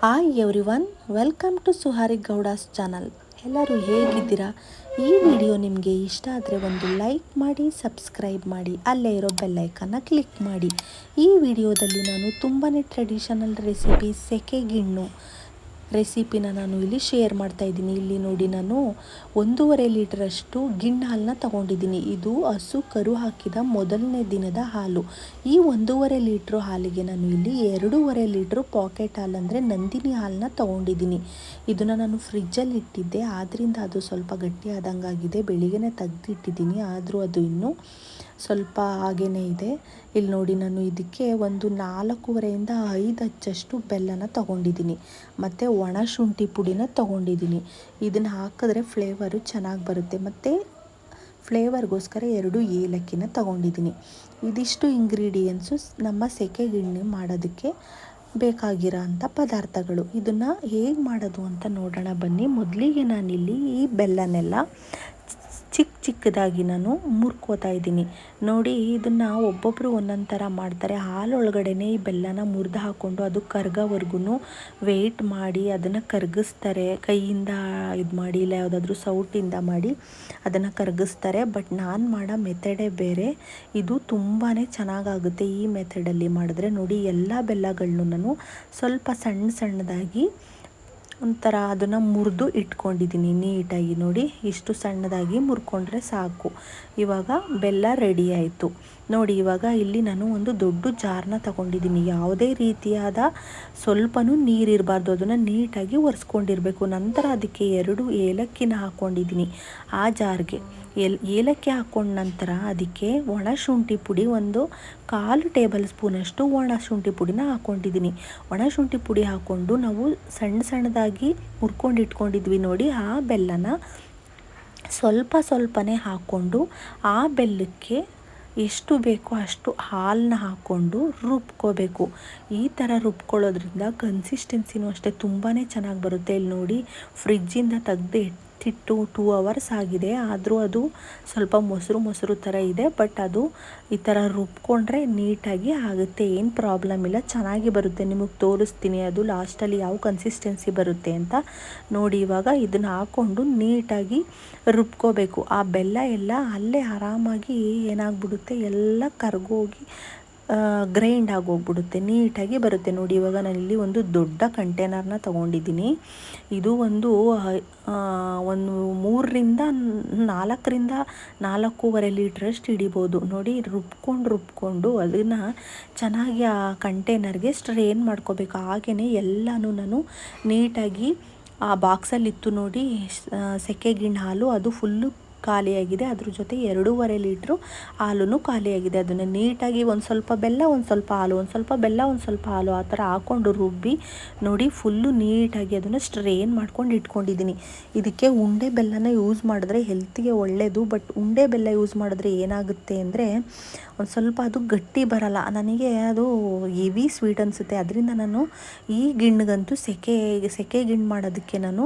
Hi everyone welcome to Suhari Gowda's channel ಎಲ್ಲರೂ ಹೇಗಿದ್ದೀರಾ? ಈ ವಿಡಿಯೋ ನಿಮಗೆ ಇಷ್ಟ ಆದರೆ ಒಂದು ಲೈಕ್ ಮಾಡಿ ಸಬ್ಸ್ಕ್ರೈಬ್ ಮಾಡಿ, ಅಲ್ಲೇ ಇರೋ ಬೆಲ್ಲೈಕನ್ನ ಕ್ಲಿಕ್ ಮಾಡಿ. ಈ ವಿಡಿಯೋದಲ್ಲಿ ನಾನು ತುಂಬಾ ಟ್ರೆಡಿಷನಲ್ ರೆಸಿಪಿ ಸೆಕೆ ಗಿಣ್ಣು ರೆಸಿಪಿನ ನಾನು ಇಲ್ಲಿ ಶೇರ್ ಮಾಡ್ತಾ ಇದ್ದೀನಿ. ಇಲ್ಲಿ ನೋಡಿ ನಾನು ಒಂದೂವರೆ ಲೀಟ್ರಷ್ಟು ಗಿಣ್ಣು ಹಾಲನ್ನ ತಗೊಂಡಿದ್ದೀನಿ. ಇದು ಹಸು ಕರು ಹಾಕಿದ ಮೊದಲನೇ ದಿನದ ಹಾಲು. ಈ ಒಂದೂವರೆ ಲೀಟ್ರ್ ಹಾಲಿಗೆ ನಾನು ಇಲ್ಲಿ ಎರಡೂವರೆ ಲೀಟ್ರ್ ಪಾಕೆಟ್ ಹಾಲು ಅಂದರೆ ನಂದಿನಿ ಹಾಲನ್ನ ತಗೊಂಡಿದ್ದೀನಿ. ಇದನ್ನು ನಾನು ಫ್ರಿಜ್ಜಲ್ಲಿ ಇಟ್ಟಿದ್ದೆ. ಆದ್ದರಿಂದ ಅದು ಸ್ವಲ್ಪ ಗಟ್ಟಿ ಆದಂಗಾಗಿದೆ. ಬೆಳಿಗ್ಗೆನೇ ತೆಗೆದಿಟ್ಟಿದ್ದೀನಿ. ಆದರೂ ಅದು ಇನ್ನೂ ಸ್ವಲ್ಪ ಹಾಗೇ ಇದೆ. ಇಲ್ಲಿ ನೋಡಿ ನಾನು ಇದಕ್ಕೆ ಒಂದು ನಾಲ್ಕೂವರೆಯಿಂದ ಐದು ಹಚ್ಚಷ್ಟು ಬೆಲ್ಲನ ತೊಗೊಂಡಿದ್ದೀನಿ. ಮತ್ತು ಒಣ ಶುಂಠಿ ಪುಡಿನ ತೊಗೊಂಡಿದ್ದೀನಿ. ಇದನ್ನು ಹಾಕಿದ್ರೆ ಫ್ಲೇವರು ಚೆನ್ನಾಗಿ ಬರುತ್ತೆ. ಮತ್ತು ಫ್ಲೇವರ್ಗೋಸ್ಕರ ಎರಡು ಏಲಕ್ಕಿನ ತೊಗೊಂಡಿದ್ದೀನಿ. ಇದಿಷ್ಟು ಇಂಗ್ರೀಡಿಯೆಂಟ್ಸು ನಮ್ಮ ಸೆಕೆ ಗಿಣ್ಣಿ ಮಾಡೋದಕ್ಕೆ ಬೇಕಾಗಿರೋ ಅಂಥ ಪದಾರ್ಥಗಳು. ಇದನ್ನು ಹೇಗೆ ಮಾಡೋದು ಅಂತ ನೋಡೋಣ ಬನ್ನಿ. ಮೊದಲಿಗೆ ನಾನಿಲ್ಲಿ ಈ ಬೆಲ್ಲನೆಲ್ಲ ಚಿಕ್ಕ ಚಿಕ್ಕದಾಗಿ ನಾನು ಮುರ್ಕೋತಾ ಇದ್ದೀನಿ. ನೋಡಿ, ಇದನ್ನು ಒಬ್ಬೊಬ್ಬರು ಒಂದೊಂದು ಥರ ಮಾಡ್ತಾರೆ. ಹಾಲೊಳಗಡೆನೇ ಈ ಬೆಲ್ಲನ ಮುರಿದು ಹಾಕ್ಕೊಂಡು ಅದು ಕರ್ಗೋವರೆಗೂ ವೆಯ್ಟ್ ಮಾಡಿ ಅದನ್ನು ಕರಗಿಸ್ತಾರೆ. ಕೈಯಿಂದ ಇದು ಮಾಡಿ, ಇಲ್ಲ ಯಾವುದಾದ್ರೂ ಸೌಟಿಂದ ಮಾಡಿ ಅದನ್ನು ಕರಗಿಸ್ತಾರೆ. ಬಟ್ ನಾನು ಮಾಡೋ ಮೆಥಡೇ ಬೇರೆ. ಇದು ತುಂಬಾ ಚೆನ್ನಾಗಾಗುತ್ತೆ ಈ ಮೆಥಡಲ್ಲಿ ಮಾಡಿದ್ರೆ. ನೋಡಿ, ಎಲ್ಲ ಬೆಲ್ಲಗಳನ್ನೂ ನಾನು ಸ್ವಲ್ಪ ಸಣ್ಣ ಸಣ್ಣದಾಗಿ ಒಂಥರ ಅದನ್ನು ಮುರಿದು ಇಟ್ಕೊಂಡಿದ್ದೀನಿ ನೀಟಾಗಿ. ನೋಡಿ, ಇಷ್ಟು ಸಣ್ಣದಾಗಿ ಮುರ್ಕೊಂಡ್ರೆ ಸಾಕು. ಇವಾಗ ಬೆಲ್ಲ ರೆಡಿ ಆಯಿತು. ನೋಡಿ, ಇವಾಗ ಇಲ್ಲಿ ನಾನು ಒಂದು ದೊಡ್ಡ ಜಾರ್ನ ತಗೊಂಡಿದ್ದೀನಿ ಯಾವುದೇ ರೀತಿಯಾದ ಸ್ವಲ್ಪನೂ ನೀರಿರಬಾರ್ದು ಅದನ್ನು ನೀಟಾಗಿ ಒರೆಸ್ಕೊಂಡಿರಬೇಕು. ನಂತರ ಅದಕ್ಕೆ ಎರಡು ಏಲಕ್ಕಿನ ಹಾಕ್ಕೊಂಡಿದ್ದೀನಿ ಆ ಜಾರ್ಗೆ. ಏಲ್, ಏಲಕ್ಕಿ ಹಾಕ್ಕೊಂಡ ನಂತರ ಅದಕ್ಕೆ ಒಣ ಶುಂಠಿ ಪುಡಿ ಒಂದು ಕಾಲು ಟೇಬಲ್ ಸ್ಪೂನಷ್ಟು ಒಣ ಶುಂಠಿ ಪುಡಿನ ಹಾಕ್ಕೊಂಡಿದ್ದೀನಿ ಒಣ ಶುಂಠಿ ಪುಡಿ ಹಾಕ್ಕೊಂಡು ನಾವು ಸಣ್ಣ ಸಣ್ಣದಾಗಿ ಮುರ್ಕೊಂಡು ಇಟ್ಕೊಂಡಿದ್ವಿ ನೋಡಿ ಆ ಬೆಲ್ಲನ. ಸ್ವಲ್ಪ ಸ್ವಲ್ಪನೇ ಹಾಕ್ಕೊಂಡು ಆ ಬೆಲ್ಲಕ್ಕೆ ಎಷ್ಟು ಬೇಕೋ ಅಷ್ಟು ಹಾಲನ್ನ ಹಾಕ್ಕೊಂಡು ರುಬ್ಕೋಬೇಕು. ಈ ಥರ ರುಬ್ಕೊಳ್ಳೋದ್ರಿಂದ ಕನ್ಸಿಸ್ಟೆನ್ಸಿನೂ ಅಷ್ಟೇ ತುಂಬಾ ಚೆನ್ನಾಗಿ ಬರುತ್ತೆ. ಇಲ್ಲಿ ನೋಡಿ ಫ್ರಿಜ್ಜಿಂದ ತೆಗ್ದು ಇಟ್ಟಿಟ್ಟು ಟೂ ಅವರ್ಸ್ ಆಗಿದೆ. ಆದರೂ ಅದು ಸ್ವಲ್ಪ ಮೊಸರು ಮೊಸರು ಥರ ಇದೆ ಬಟ್ ಅದು ಈ ಥರ ರುಬ್ಕೊಂಡ್ರೆ ನೀಟಾಗಿ ಆಗುತ್ತೆ. ಏನು ಪ್ರಾಬ್ಲಮ್ ಇಲ್ಲ, ಚೆನ್ನಾಗಿ ಬರುತ್ತೆ. ನಿಮಗೆ ತೋರಿಸ್ತೀನಿ, ಅದು ಲಾಸ್ಟಲ್ಲಿ ಯಾವ ಕನ್ಸಿಸ್ಟೆನ್ಸಿ ಬರುತ್ತೆ ಅಂತ. ನೋಡಿ, ಇವಾಗ ಇದನ್ನು ಹಾಕ್ಕೊಂಡು ನೀಟಾಗಿ ರುಬ್ಕೋಬೇಕು. ಆ ಬೆಲ್ಲ ಎಲ್ಲ ಅಲ್ಲೇ ಆರಾಮಾಗಿ ಏನಾಗ್ಬಿಡುತ್ತೆ, ಎಲ್ಲ ಕರ್ಗೋಗಿ ಗ್ರೈಂಡ್ ಆಗೋಗ್ಬಿಡುತ್ತೆ, ನೀಟಾಗಿ ಬರುತ್ತೆ. ನೋಡಿ, ಇವಾಗ ನಾನಿಲ್ಲಿ ಒಂದು ದೊಡ್ಡ ಕಂಟೈನರ್ನ ತೊಗೊಂಡಿದ್ದೀನಿ. ಇದು ಒಂದು ಒಂದು ಮೂರರಿಂದ ನಾಲ್ಕರಿಂದ ನಾಲ್ಕೂವರೆ ಲೀಟ್ರಷ್ಟು ಹಿಡಿಬೋದು. ನೋಡಿ, ರುಬ್ಕೊಂಡು ರುಬ್ಕೊಂಡು ಅದನ್ನು ಚೆನ್ನಾಗಿ ಆ ಕಂಟೈನರ್ಗೆ ಸ್ಟ್ರೇನ್ ಮಾಡ್ಕೋಬೇಕು. ಹಾಗೆಯೇ ಎಲ್ಲನೂ ನಾನು ನೀಟಾಗಿ ಆ ಬಾಕ್ಸಲ್ಲಿತ್ತು ನೋಡಿ ಸೆಕೆ ಗಿಣ್ಣು ಹಾಲು, ಅದು ಫುಲ್ಲು ಖಾಲಿಯಾಗಿದೆ. ಅದ್ರ ಜೊತೆ ಎರಡೂವರೆ ಲೀಟ್ರು ಹಾಲು ಖಾಲಿಯಾಗಿದೆ. ಅದನ್ನು ನೀಟಾಗಿ ಒಂದು ಸ್ವಲ್ಪ ಬೆಲ್ಲ, ಒಂದು ಸ್ವಲ್ಪ ಹಾಲು, ಒಂದು ಸ್ವಲ್ಪ ಬೆಲ್ಲ, ಒಂದು ಸ್ವಲ್ಪ ಹಾಲು ಆ ಥರ ಹಾಕ್ಕೊಂಡು ರುಬ್ಬಿ ನೋಡಿ ಫುಲ್ಲು ನೀಟಾಗಿ ಅದನ್ನು ಸ್ಟ್ರೇನ್ ಮಾಡ್ಕೊಂಡು ಇಟ್ಕೊಂಡಿದ್ದೀನಿ. ಇದಕ್ಕೆ ಉಂಡೆ ಬೆಲ್ಲನ ಯೂಸ್ ಮಾಡಿದ್ರೆ ಹೆಲ್ತಿಗೆ ಒಳ್ಳೆಯದು ಬಟ್ ಉಂಡೆ ಬೆಲ್ಲ ಯೂಸ್ ಮಾಡಿದ್ರೆ ಏನಾಗುತ್ತೆ ಅಂದರೆ ಒಂದು ಸ್ವಲ್ಪ ಅದು ಗಟ್ಟಿ ಬರಲ್ಲ. ನನಗೆ ಅದು ಹೆವಿ ಸ್ವೀಟ್ ಅನಿಸುತ್ತೆ. ಅದರಿಂದ ನಾನು ಈ ಗಿಣ್ಣಗಂತೂ ಸೆಕೆ ಸೆಕೆ ಗಿಣ್ಣು ಮಾಡೋದಕ್ಕೆ ನಾನು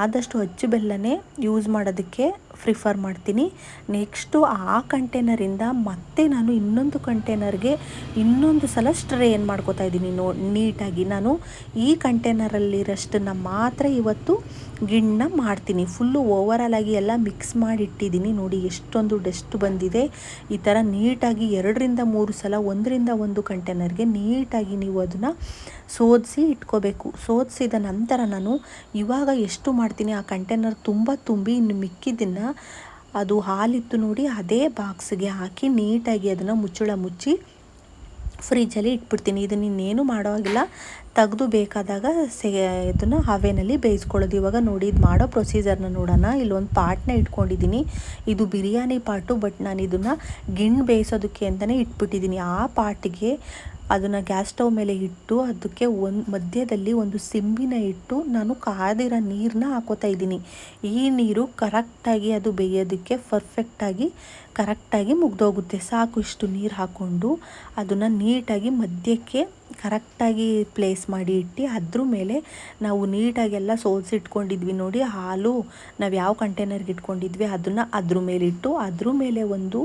ಆದಷ್ಟು ಅಚ್ಚು ಬೆಲ್ಲನೇ ಯೂಸ್ ಮಾಡೋದಕ್ಕೆ ಪ್ರಿಫರ್ ಮಾಡ್ತೀನಿ. ನೆಕ್ಸ್ಟು ಆ ಕಂಟೈನರಿಂದ ಮತ್ತೆ ನಾನು ಇನ್ನೊಂದು ಕಂಟೈನರ್ಗೆ ಇನ್ನೊಂದು ಸಲ ಸ್ಟ್ರೇನ್ ಮಾಡ್ಕೋತಾ ಇದ್ದೀನಿ ನೋ, ನೀಟಾಗಿ. ನಾನು ಈ ಕಂಟೈನರಲ್ಲಿರೋಷ್ಟನ್ನು ಮಾತ್ರ ಇವತ್ತು ಗಿಣ್ಣ ಮಾಡ್ತೀನಿ. ಫುಲ್ಲು ಓವರಾಲ್ ಆಗಿ ಎಲ್ಲ ಮಿಕ್ಸ್ ಮಾಡಿ ಇಟ್ಟಿದ್ದೀನಿ ನೋಡಿ ಎಷ್ಟೊಂದು ಡಸ್ಟ್ ಬಂದಿದೆ. ಈ ಥರ ನೀಟಾಗಿ ಎರಡರಿಂದ ಮೂರು ಸಲ ಒಂದರಿಂದ ಒಂದು ಕಂಟೈನರ್ಗೆ ನೀಟಾಗಿ ನೀವು ಅದನ್ನು ಸೋದಿಸಿ ಇಟ್ಕೋಬೇಕು. ಸೋದಿಸಿದ ನಂತರ ನಾನು ಇವಾಗ ಎಷ್ಟು ಮಾಡ್ತೀನಿ, ಆ ಕಂಟೈನರ್ ತುಂಬ ತುಂಬಿ ಇನ್ನು ಮಿಕ್ಕಿದ್ದನ್ನು ಅದು ಹಾಲಿತ್ತು ನೋಡಿ, ಅದೇ ಬಾಕ್ಸ್ಗೆ ಹಾಕಿ ನೀಟಾಗಿ ಅದನ್ನು ಮುಚ್ಚಳ ಮುಚ್ಚಿ ಫ್ರಿಜ್ಜಲ್ಲಿ ಇಟ್ಬಿಡ್ತೀನಿ. ಇದನ್ನು ಇನ್ನೇನು ಮಾಡೋ ಹಾಗಿಲ್ಲ. ತೆಗೆದು ಬೇಕಾದಾಗ ಸೆ, ಇದನ್ನು ಹವೆನಲ್ಲಿ ಬೇಯಿಸ್ಕೊಳ್ಳೋದು. ಇವಾಗ ನೋಡಿ, ಇದು ಮಾಡೋ ಪ್ರೊಸೀಜರ್ನ ನೋಡೋಣ. ಇಲ್ಲೊಂದು ಪಾಟ್ನ ಇಟ್ಕೊಂಡಿದ್ದೀನಿ. ಇದು ಬಿರಿಯಾನಿ ಪಾಟು, ಬಟ್ ನಾನು ಇದನ್ನು ಗಿಣ್ಣು ಬೇಯಿಸೋದಕ್ಕೆ ಅಂತಲೇ ಇಟ್ಬಿಟ್ಟಿದ್ದೀನಿ. ಆ ಪಾಟಿಗೆ ಅದನ್ನು ಗ್ಯಾಸ್ ಸ್ಟವ್ ಮೇಲೆ ಇಟ್ಟು ಅದಕ್ಕೆ ಒಂದು, ಮಧ್ಯದಲ್ಲಿ ಒಂದು ಸಿಂಬಿನ ಇಟ್ಟು ನಾನು ಕಾದಿರೋ ನೀರನ್ನ ಹಾಕೋತಾ ಇದ್ದೀನಿ. ಈ ನೀರು ಕರೆಕ್ಟಾಗಿ ಅದು ಬೇಯೋದಕ್ಕೆ ಪರ್ಫೆಕ್ಟಾಗಿ ಕರೆಕ್ಟಾಗಿ ಮುಗ್ದೋಗುತ್ತೆ. ಸಾಕು ಇಷ್ಟು ನೀರು ಹಾಕ್ಕೊಂಡು ಅದನ್ನು ನೀಟಾಗಿ ಮಧ್ಯಕ್ಕೆ ಕರೆಕ್ಟಾಗಿ ಪ್ಲೇಸ್ ಮಾಡಿ ಇಟ್ಟು ಅದ್ರ ಮೇಲೆ ನಾವು ನೀಟಾಗೆಲ್ಲ ಸೋಲ್ಸಿಟ್ಕೊಂಡಿದ್ವಿ ನೋಡಿ, ಹಾಲು ನಾವು ಯಾವ ಕಂಟೈನರ್ಗೆ ಇಟ್ಕೊಂಡಿದ್ವಿ ಅದನ್ನು ಅದ್ರ ಮೇಲಿಟ್ಟು ಅದ್ರ ಮೇಲೆ ಒಂದು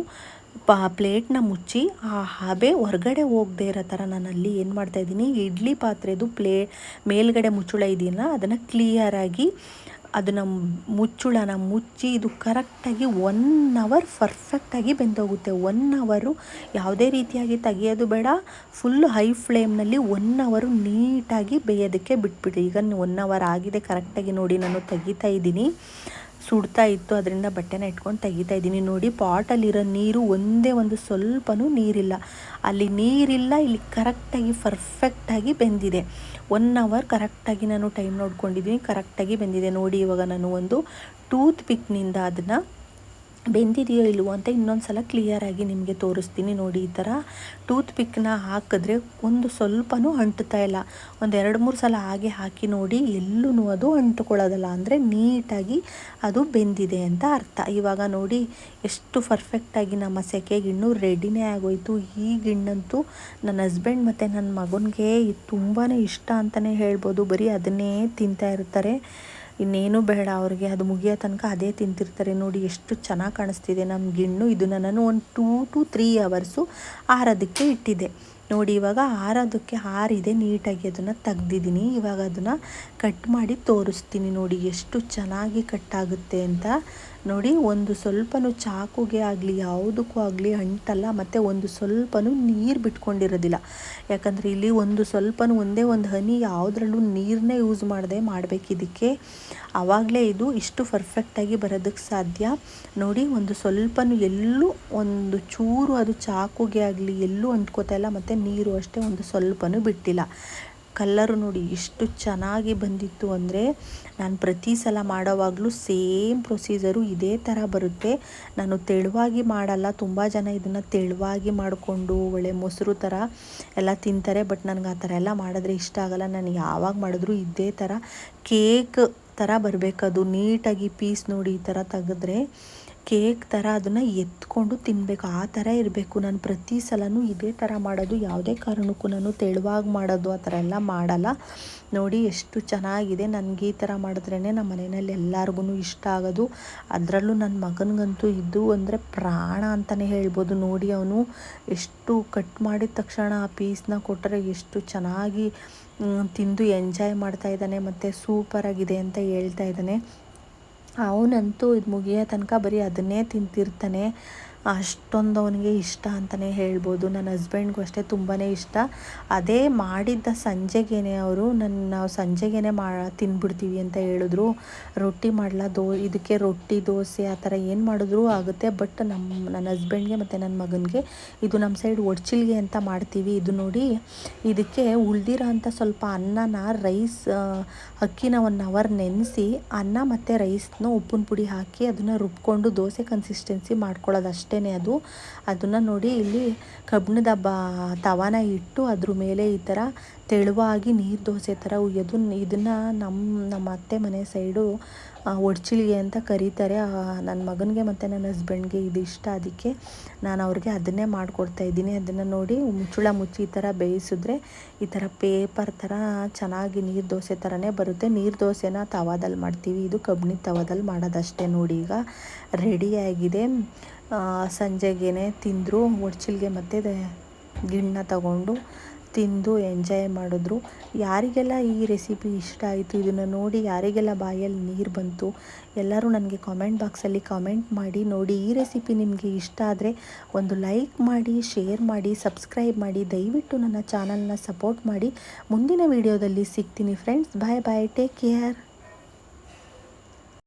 ಪಾ ಪ್ಲೇಟ್ನ ಮುಚ್ಚಿ ಆ ಹಬೆ ಹೊರಗಡೆ ಹೋಗದೆ ಇರೋ ಥರ ಅಲ್ಲಿ ಏನು ಮಾಡ್ತಾಯಿದ್ದೀನಿ ಇಡ್ಲಿ ಪಾತ್ರೆದು ಪ್ಲೇ ಮೇಲ್ಗಡೆ ಮುಚ್ಚುಳ ಇದೆಯಲ್ಲ, ಅದನ್ನು ಕ್ಲಿಯರಾಗಿ ಅದನ್ನು ಮುಚ್ಚುಳನ ಮುಚ್ಚಿ ಇದು ಕರೆಕ್ಟಾಗಿ ಒನ್ ಅವರ್ ಪರ್ಫೆಕ್ಟಾಗಿ ಬೆಂದೋಗುತ್ತೆ. ಒನ್ ಅವರು ಯಾವುದೇ ರೀತಿಯಾಗಿ ತೆಗೆಯೋದು ಬೇಡ ಫುಲ್ ಹೈ ಫ್ಲೇಮ್ನಲ್ಲಿ ಒನ್ ಅವರು ನೀಟಾಗಿ ಬೇಯೋದಕ್ಕೆ ಬಿಟ್ಬಿಡಿ ಈಗ ಒನ್ ಅವರ್ ಆಗಿದೆ ಕರೆಕ್ಟಾಗಿ ನೋಡಿ ನಾನು ತೆಗಿತಾ ಇದ್ದೀನಿ. ಸುಡ್ತಾ ಇತ್ತು. ಅದರಿಂದ ಬಟ್ಟೆನ ಇಟ್ಕೊಂಡು ತೆಗಿತಾ ಇದ್ದೀನಿ. ನೋಡಿ, ಪಾಟಲ್ಲಿರೋ ನೀರು ಒಂದೇ ಒಂದು ಸ್ವಲ್ಪನೂ ನೀರಿಲ್ಲ. ಅಲ್ಲಿ ನೀರಿಲ್ಲ, ಇಲ್ಲಿ ಕರೆಕ್ಟಾಗಿ ಪರ್ಫೆಕ್ಟಾಗಿ ಬೆಂದಿದೆ. ಒನ್ ಅವರ್ ಕರೆಕ್ಟಾಗಿ ನಾನು ಟೈಮ್ ನೋಡ್ಕೊಂಡಿದ್ದೀನಿ. ಕರೆಕ್ಟಾಗಿ ಬೆಂದಿದೆ. ನೋಡಿ, ಇವಾಗ ನಾನು ಒಂದು ಟೂತ್ ಪಿಕ್ನಿಂದ ಅದನ್ನು ಬೆಂದಿದೆಯೋ ಇಲ್ವೋ ಅಂತ ಇನ್ನೊಂದು ಸಲ ಕ್ಲಿಯರಾಗಿ ನಿಮಗೆ ತೋರಿಸ್ತೀನಿ ನೋಡಿ ಈ ಥರ ಟೂತ್ ಪಿಕ್ನ ಹಾಕಿದ್ರೆ ಒಂದು ಸ್ವಲ್ಪನೂ ಅಂಟುತ್ತಾ ಇಲ್ಲ. ಒಂದು ಎರಡು ಮೂರು ಸಲ ಹಾಗೆ ಹಾಕಿ ನೋಡಿ ಎಲ್ಲೂ ಅದು ಅಂಟುಕೊಳ್ಳೋದಲ್ಲ ಅಂದರೆ ನೀಟಾಗಿ ಅದು ಬೆಂದಿದೆ ಅಂತ ಅರ್ಥ. ಇವಾಗ ನೋಡಿ ಎಷ್ಟು ಪರ್ಫೆಕ್ಟಾಗಿ ನಮ್ಮ ಸೆಕೆ ಗಿಣ್ಣು ರೆಡಿನೇ ಆಗೋಯ್ತು. ಈ ಗಿಣ್ಣಂತೂ ನನ್ನ ಹಸ್ಬೆಂಡ್ ಮತ್ತು ನನ್ನ ಮಗನಿಗೆ ತುಂಬಾ ಇಷ್ಟ ಅಂತಲೇ ಹೇಳ್ಬೋದು. ಬರೀ ಅದನ್ನೇ ತಿಂತಾ ಇರ್ತಾರೆ. ಇನ್ನೇನು ಬೇಡ, ಅವ್ರಿಗೆ ಅದು ಮುಗಿಯೋ ತನಕ ಅದೇ ತಿಂತಿರ್ತಾರೆ ನೋಡಿ, ಎಷ್ಟು ಚೆನ್ನಾಗಿ ಕಾಣಿಸ್ತಿದೆ. ನಮ್ಮ ಗಿಣ್ಣು ಇದನ್ನು ನಾನು ಒಂದು ಟೂ ಟು ತ್ರೀ ಅವರ್ಸು ಆರೋದಕ್ಕೆ ಇಟ್ಟಿದ್ದೆ ನೋಡಿ, ಇವಾಗ ಆರೋದಕ್ಕೆ ಆರಿದೆ, ನೀಟಾಗಿ ಅದನ್ನು ತೆಗ್ದಿದ್ದೀನಿ. ಇವಾಗ ಅದನ್ನು ಕಟ್ ಮಾಡಿ ತೋರಿಸ್ತೀನಿ ನೋಡಿ, ಎಷ್ಟು ಚೆನ್ನಾಗಿ ಕಟ್ಟಾಗುತ್ತೆ ಅಂತ. ನೋಡಿ, ಒಂದು ಸ್ವಲ್ಪನೂ ಚಾಕುಗೆ ಆಗಲಿ, ಯಾವುದಕ್ಕೂ ಆಗಲಿ ಅಂಟಲ್ಲ, ಮತ್ತು ಒಂದು ಸ್ವಲ್ಪನೂ ನೀರು ಬಿಟ್ಕೊಂಡಿರೋದಿಲ್ಲ. ಯಾಕಂದರೆ ಇಲ್ಲಿ ಒಂದು ಸ್ವಲ್ಪನೂ ಒಂದೇ ಒಂದು ಹನಿ ಯಾವುದ್ರಲ್ಲೂ ನೀರನ್ನೇ ಯೂಸ್ ಮಾಡದೆ ಮಾಡಬೇಕಿದ್ದಕ್ಕೆ ಆವಾಗಲೇ ಇದು ಇಷ್ಟು ಪರ್ಫೆಕ್ಟಾಗಿ ಬರೋದಕ್ಕೆ ಸಾಧ್ಯ. ನೋಡಿ, ಒಂದು ಸ್ವಲ್ಪನೂ ಎಲ್ಲೂ ಒಂದು ಚೂರು ಅದು ಚಾಕುಗೆ ಆಗಲಿ ಎಲ್ಲೂ ಅಂಟ್ಕೋತಾ ಇಲ್ಲ, ಮತ್ತು ನೀರು ಅಷ್ಟೇ ಒಂದು ಸ್ವಲ್ಪನೂ ಬಿಟ್ಟಿಲ್ಲ. ಕಲ್ಲರು ನೋಡಿ ಎಷ್ಟು ಚೆನ್ನಾಗಿ ಬಂದಿತ್ತು ಅಂದರೆ ನಾನು ಪ್ರತಿ ಸಲ ಮಾಡೋವಾಗಲೂ ಸೇಮ್ ಪ್ರೊಸೀಜರು ಇದೇ ಥರ ಬರುತ್ತೆ. ನಾನು ತೆಳುವಾಗಿ ಮಾಡಲ್ಲ, ತುಂಬ ಜನ ಇದನ್ನು ತೆಳುವಾಗಿ ಮಾಡಿಕೊಂಡು ಒಳ್ಳೆ ಮೊಸರು ಥರ ಎಲ್ಲ ತಿಂತಾರೆ, ಬಟ್ ನನಗೆ ಆ ಥರ ಎಲ್ಲ ಮಾಡಿದ್ರೆ ಇಷ್ಟ ಆಗಲ್ಲ. ನಾನು ಯಾವಾಗ ಮಾಡಿದ್ರು ಇದೇ ಥರ ಕೇಕ್ ಥರ ಬರಬೇಕದು ನೀಟಾಗಿ ಪೀಸ್ ನೋಡಿ ಈ ಥರ ತೆಗೆದ್ರೆ ಕೇಕ್ ಥರ ಅದನ್ನು ಎತ್ಕೊಂಡು ತಿನ್ನಬೇಕು ಆ ಥರ ಇರಬೇಕು. ನಾನು ಪ್ರತಿ ಸಲವೂ ಇದೇ ಥರ ಮಾಡೋದು, ಯಾವುದೇ ಕಾರಣಕ್ಕೂ ನಾನು ತೆಳುವಾಗಿ ಮಾಡೋದು, ಆ ಥರ ಎಲ್ಲ ಮಾಡಲ್ಲ. ನೋಡಿ ಎಷ್ಟು ಚೆನ್ನಾಗಿದೆ ನನಗೆ ಈ ಥರ ಮಾಡಿದ್ರೇ ನಮ್ಮ ಮನೆಯಲ್ಲಿ ಎಲ್ಲರಿಗೂ ಇಷ್ಟ ಆಗೋದು. ಅದರಲ್ಲೂ ನನ್ನ ಮಗನಿಗಂತೂ ಇದು ಅಂದರೆ ಪ್ರಾಣ ಅಂತಲೇ ಹೇಳ್ಬೋದು. ನೋಡಿ ಅವನು ಎಷ್ಟು ಕಟ್ ಮಾಡಿದ ತಕ್ಷಣ ಆ ಪೀಸ್ನ ಕೊಟ್ಟರೆ ಎಷ್ಟು ಚೆನ್ನಾಗಿ ತಿಂದು ಎಂಜಾಯ್ ಮಾಡ್ತಾ ಇದ್ದಾನೆ, ಮತ್ತು ಸೂಪರಾಗಿದೆ ಅಂತ ಹೇಳ್ತಾ ಇದ್ದಾನೆ. ಅವನಂತೂ ಇದು ಮುಗಿಯೋ ತನಕ ಬರೀ ಅದನ್ನೇ ತಿಂತಿರ್ತಾನೆ. ಅಷ್ಟೊಂದು ಅವನಿಗೆ ಇಷ್ಟ ಅಂತಲೇ ಹೇಳ್ಬೋದು. ನನ್ನ ಹಸ್ಬೆಂಡ್ಗೂ ಅಷ್ಟೇ ತುಂಬಾ ಇಷ್ಟ. ಅದೇ ಮಾಡಿದ್ದ ಸಂಜೆಗೇನೆ ಅವರು ನನ್ನ ನಾವು ಸಂಜೆಗೇನೆ ಮಾ ತಿಂದ್ಬಿಡ್ತೀವಿ ಅಂತ ಹೇಳಿದ್ರು. ರೊಟ್ಟಿ ಮಾಡಲ, ದೋ, ಇದಕ್ಕೆ ರೊಟ್ಟಿ, ದೋಸೆ ಆ ಥರ ಏನು ಮಾಡಿದ್ರು ಆಗುತ್ತೆ. ಬಟ್ ನಮ್ಮ ನನ್ನ ಹಸ್ಬೆಂಡ್ಗೆ ಮತ್ತು ನನ್ನ ಮಗನಿಗೆ ಇದು ನಮ್ಮ ಸೈಡ್ ಒಡ್ಚಿಲ್ಗೆ ಅಂತ ಮಾಡ್ತೀವಿ. ಇದು ನೋಡಿ, ಇದಕ್ಕೆ ಉಳ್ದಿರೋ ಅಂಥ ಸ್ವಲ್ಪ ಅನ್ನನ ರೈಸ್ ಅಕ್ಕಿನ ಒನ್ ಅವರ್ ನೆನೆಸಿ, ಅನ್ನ ಮತ್ತು ರೈಸ್ನ ಉಪ್ಪಿನ ಪುಡಿ ಹಾಕಿ ಅದನ್ನು ರುಬ್ಕೊಂಡು ದೋಸೆ ಕನ್ಸಿಸ್ಟೆನ್ಸಿ ಮಾಡ್ಕೊಳ್ಳೋದು ಅಷ್ಟೇ ಅದು. ಅದನ್ನು ನೋಡಿ ಇಲ್ಲಿ ಕಬ್ಬಿಣದ ಬಾ, ತವಾನ ಇಟ್ಟು ಅದ್ರ ಮೇಲೆ ಈ ಥರ ತೆಳುವಾಗಿ ನೀರು ದೋಸೆ ಥರ ಉಯ್ಯೋದು. ಇದನ್ನು ನಮ್ಮ ನಮ್ಮ ಅತ್ತೆ ಮನೆ ಸೈಡು ಒಡ್ಚಿಳಿಗೆ ಅಂತ ಕರೀತಾರೆ. ನನ್ನ ಮಗನಿಗೆ ಮತ್ತು ನನ್ನ ಹಸ್ಬೆಂಡ್ಗೆ ಇದು ಇಷ್ಟ ಅದಕ್ಕೆ ನಾನು ಅವ್ರಿಗೆ ಅದನ್ನೇ ಮಾಡಿಕೊಡ್ತಾ ಇದ್ದೀನಿ. ಅದನ್ನು ನೋಡಿ ಮುಚ್ಚುಳ ಮುಚ್ಚಿ ಈ ಥರ ಬೇಯಿಸಿದ್ರೆ ಈ ಥರ ಪೇಪರ್ ಥರ ಚೆನ್ನಾಗಿ ನೀರು ದೋಸೆ ಥರನೇ ಬರುತ್ತೆ. ನೀರು ದೋಸೆನ ತವಾದಲ್ಲಿ ಮಾಡ್ತೀವಿ. ಇದು ಕಬ್ಬಿಣದ ತವಾದಲ್ಲಿ ಮಾಡೋದಷ್ಟೇ ನೋಡಿ ಈಗ. ರೆಡಿಯಾಗಿದೆ ಸಂಜೆಗೇ ತಿಂದರು. ಒಡ್ಚಿಲಿಗೆ ಮತ್ತು ಗಿಣ್ಣ ತಗೊಂಡು ತಿಂದು ಎಂಜಾಯ್ ಮಾಡಿದ್ರು. ಯಾರಿಗೆಲ್ಲ ಈ ರೆಸಿಪಿ ಇಷ್ಟ ಆಯಿತು, ಇದನ್ನು ನೋಡಿ ಯಾರಿಗೆಲ್ಲ ಬಾಯಲ್ಲಿ ನೀರು ಬಂತು, ಎಲ್ಲರೂ ನನಗೆ ಕಾಮೆಂಟ್ ಬಾಕ್ಸಲ್ಲಿ ಕಾಮೆಂಟ್ ಮಾಡಿ, ನೋಡಿ ಈ ರೆಸಿಪಿ ನಿಮಗೆ ಇಷ್ಟ ಆದರೆ ಒಂದು ಲೈಕ್ ಮಾಡಿ ಶೇರ್ ಮಾಡಿ ಸಬ್ಸ್ಕ್ರೈಬ್ ಮಾಡಿ, ದಯವಿಟ್ಟು ನನ್ನ ಚಾನಲ್ನ ಸಪೋರ್ಟ್ ಮಾಡಿ. ಮುಂದಿನ ವೀಡಿಯೋದಲ್ಲಿ ಸಿಗ್ತೀನಿ friends bye bye take care